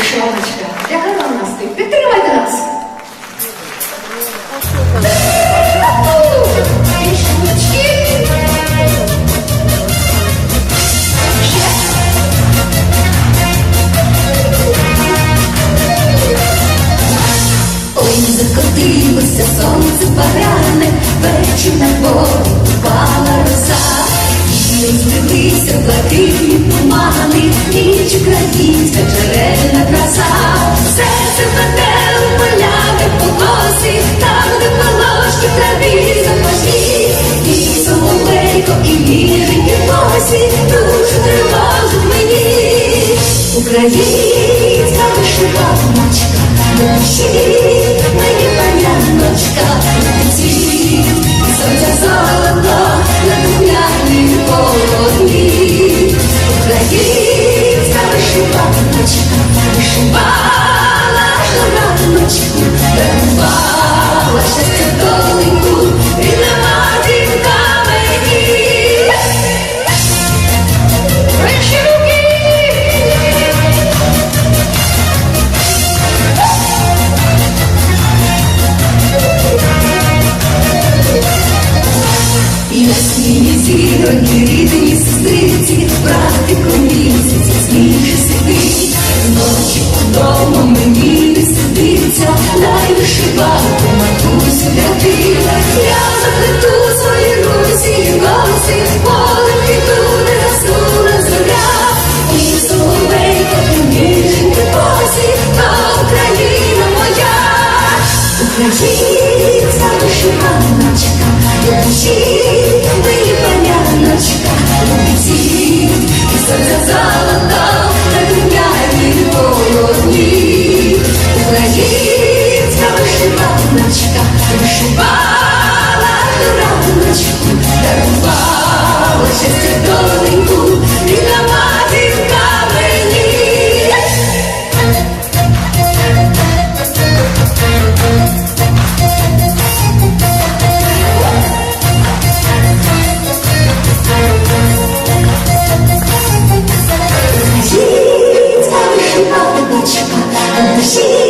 дівчаточка, яка нам настрій? Підтримайте нас. Ой, закотилося сонце баране, вечір на бо. Зрадіться вишита мачка, дощі мені моя ночка, на цвіт зав'язала на духмяній полотні. Зрадіться вишита мачка, вишивала ж на ночку, дарувала ще Доньки рідні 你把我的过去吧在了火。